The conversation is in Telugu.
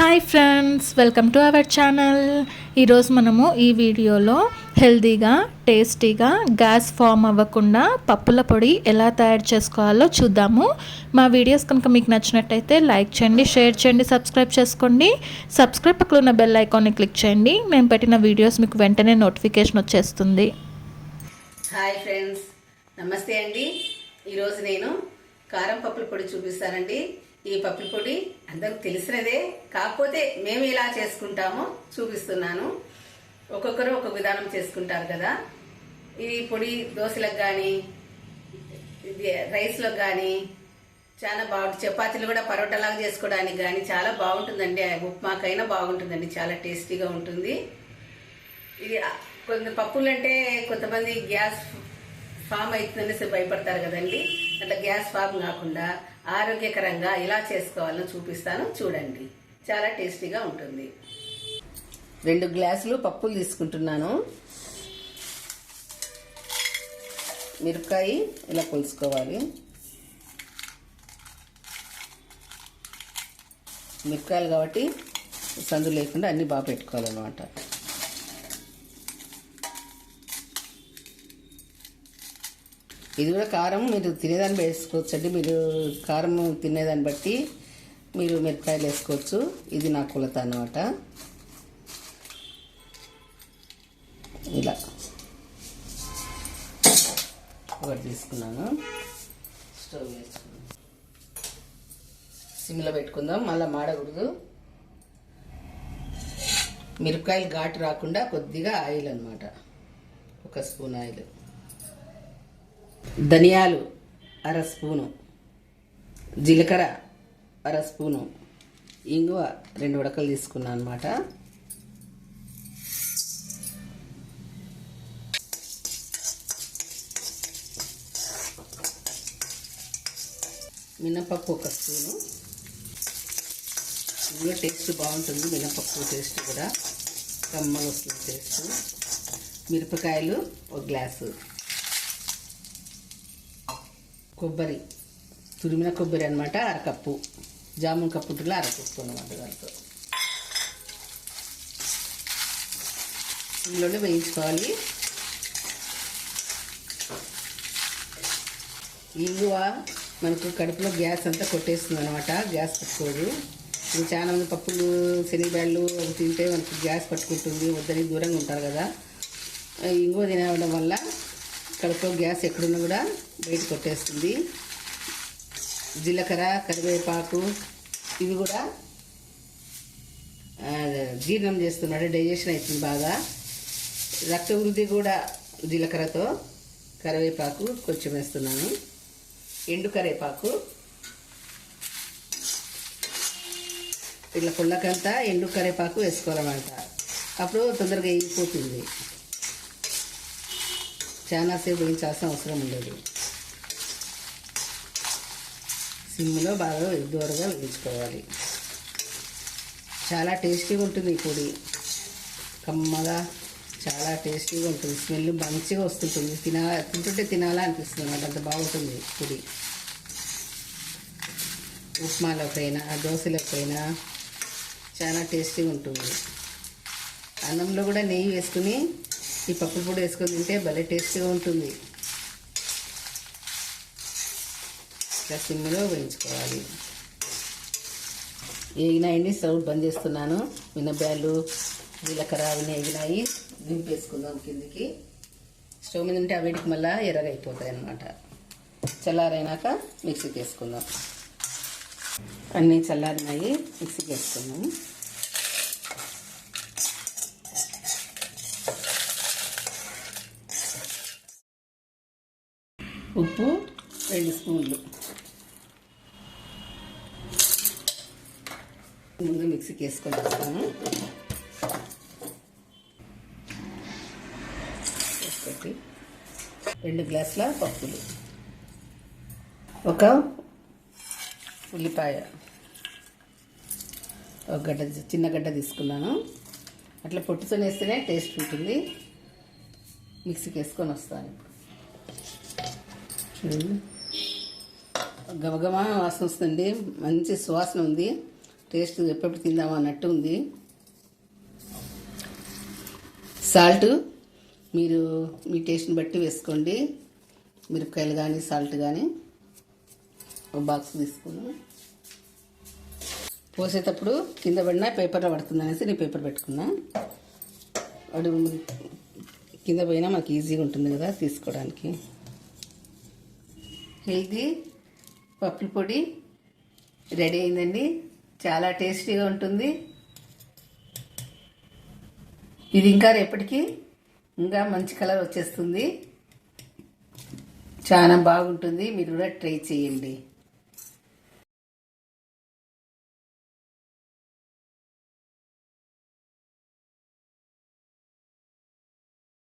Hi friends welcome to our channel ఈరోజు మనము ఈ వీడియోలో హెల్దీగా టేస్టీగా గ్యాస్ ఫామ్ అవ్వకుండా పప్పుల పొడి ఎలా తయారు చేసుకోవాలో చూద్దాము. మా వీడియోస్ కనుక మీకు నచ్చినట్టయితే లైక్ చేయండి షేర్ చేయండి సబ్స్క్రైబ్ చేసుకోండి. సబ్స్క్రైబ్ పక్కన ఉన్న బెల్ ఐకాన్ని క్లిక్ చేయండి. మేము పెట్టిన వీడియోస్ మీకు వెంటనే నోటిఫికేషన్ వచ్చేస్తుంది. హాయ్ ఫ్రెండ్స్ నమస్తే అండి. ఈరోజు నేను కారం పప్పుల పొడి చూపిస్తానండి. ఈ పప్పుల పొడి అందరికి తెలిసినదే. కాకపోతే మేము ఎలా చేసుకుంటామో చూపిస్తున్నాను. ఒక్కొక్కరు ఒక్కొక్క విధానం చేసుకుంటారు కదా. ఈ పొడి దోశలకు కానీ ఇది రైస్లకు కానీ చాలా బాగుంటుంది. చపాతీలు కూడా పరోటాలాగా చేసుకోవడానికి కానీ చాలా బాగుంటుందండి. ఉప్మాకైనా బాగుంటుందండి. చాలా టేస్టీగా ఉంటుంది. ఇది కొంత పప్పులు అంటే కొంతమంది గ్యాస్ ఫామ్ అవుతుందనేసి భయపడతారు కదండి. అట్లా గ్యాస్ ఫామ్ కాకుండా ఆరోగ్యకరంగా ఎలా చేసుకోవాలో చూపిస్తాను. చూడండి. చాలా టేస్టీగా ఉంటుంది. రెండు గ్లాసులు పప్పులు తీసుకుంటున్నాను. మిరపకాయ ఇలా కొలుసుకోవాలి. మిరపకాయలు కాబట్టి సందు లేకుండా అన్నీ బాగా పెట్టుకోవాలన్నమాట. ఇది కూడా కారం మీరు తినేదాన్ని వేసుకోవచ్చండి మీరు కారం తినేదాన్ని బట్టి మీరు మిరపకాయలు వేసుకోవచ్చు. ఇది నా కొలత అనమాట ఇలా. ఒకటి తీసుకున్నాను. స్టవ్ వేసుకున్నాను. సిమ్లో పెట్టుకుందాం. మళ్ళీ మాడకూడదు. మిరపకాయలు ఘాటు రాకుండా కొద్దిగా ఆయిల్ అనమాట ఒక స్పూన్ ఆయిల్. ధనియాలు అర స్పూను. జీలకర్ర అర స్పూను. ఇంగువ రెండు ఉడకలు తీసుకున్నాను అనమాట మినపప్పు ఒక స్పూను. ఇందులో టేస్ట్ బాగుంటుంది మినపప్పు టేస్ట్ కూడా. కమ్మగా వస్తుంది టేస్ట్. మిరపకాయలు ఒక గ్లాసు. కొబ్బరి తురిమిన కొబ్బరి అనమాట అరకప్పు. జామున్ కప్పు ఉంటుందో అరకప్పు అనమాట దాంతో ఇందులోనే వేయించుకోవాలి. ఇంగువ మనకు కడుపులో గ్యాస్ అంతా కొట్టేస్తుంది అనమాట గ్యాస్ పట్టుకోదు. ఇది చాలా మంది పప్పులు శనగబ్యాళ్ళు అవి తింటే మనకు గ్యాస్ పట్టుకుంటుంది వద్దని దూరంగా ఉంటారు కదా. ఇంగువ తినడం వల్ల కడుపులో గ్యాస్ ఎక్కడున్నా కూడా బయట కొట్టేస్తుంది. జీలకర్ర కరివేపాకు ఇవి కూడా జీర్ణం చేస్తున్నాడు డైజెషన్ అవుతుంది బాగా. రక్త వృద్ధి కూడా జీలకర్రతో కరివేపాకు కొంచెం వేస్తున్నాను. ఎండు కరివేపాకు. ఇట్లా పుల్లకంతా ఎండు కరివేపాకు వేసుకోవాలన్నమాట. అప్పుడు తొందరగా వేగిపోతుంది. చాలాసేపు వేయించాల్సిన అవసరం ఉండదు. సిమ్లో బాగా దూరగా వేయించుకోవాలి చాలా టేస్టీగా ఉంటుంది ఈ పొడి. కమ్మగా చాలా టేస్టీగా ఉంటుంది. స్మెల్ మంచిగా వస్తుంటుంది. తినా తింటుంటే తినాలా అనిపిస్తుంది అంత బాగుంటుంది పొడి. ఉప్మాలోకైనా దోశలోకైనా చాలా టేస్టీగా ఉంటుంది. అన్నంలో కూడా నెయ్యి వేసుకుని ఈ పప్పు పొడి వేసుకొని తింటే భలే టేస్టీగా ఉంటుంది. ఇట్లా సిమ్లో వేయించుకోవాలి. వేగినాయండి స్టవ్ బంద్ చేస్తున్నాను. మినబ్యాలు జీలకర్ర అవన్నీ వేగినాయి దింపేసుకుందాం కిందికి. స్టవ్ మీద ఉంటే అవిటికి వేడికి మళ్ళీ ఎర్రగా అయిపోతాయి అన్నమాట. చల్లారైనాక మిక్సీకి వేసుకుందాం. అన్నీ చల్లారినాయి. మిక్సీకి వేసుకుందాం. ఉప్పు రెండు స్పూన్లు. ముందు మిక్సీకి వేసుకొని వస్తాను. ఒకటి రెండు గ్లాసుల పప్పులు. ఒక ఉల్లిపాయ. ఒక గడ్డ చిన్న గడ్డ తీసుకున్నాను. అట్లా పొట్టుతో వేస్తేనే టేస్ట్ ఉంటుంది. మిక్సీకి వేసుకొని వస్తాను ఇప్పుడు. చూడండి. గమగమ వాసన వస్తుంది మంచి సువాసన ఉంది. టేస్ట్ ఎప్పుడెప్పుడు తిందామా అన్నట్టు ఉంది. సాల్ట్ మీరు మీ టేస్ట్ని బట్టి వేసుకోండి. మిరపకాయలు కానీ సాల్ట్ కానీ ఒక బాక్స్ తీసుకుని పోసేటప్పుడు కింద పడినా పేపర్లో పడుతుంది అనేసి నేను పేపర్ పెట్టుకున్నా. వాడు కింద పోయినా మాకు ఈజీగా ఉంటుంది కదా తీసుకోవడానికి. హెల్తీ పప్పుల పొడి రెడీ అయిందండి. చాలా టేస్టీగా ఉంటుంది. ఇది ఇంకా రేపటికి ఇంకా మంచి కలర్ వచ్చేస్తుంది. చాలా బాగుంటుంది. మీరు కూడా ట్రై చేయండి.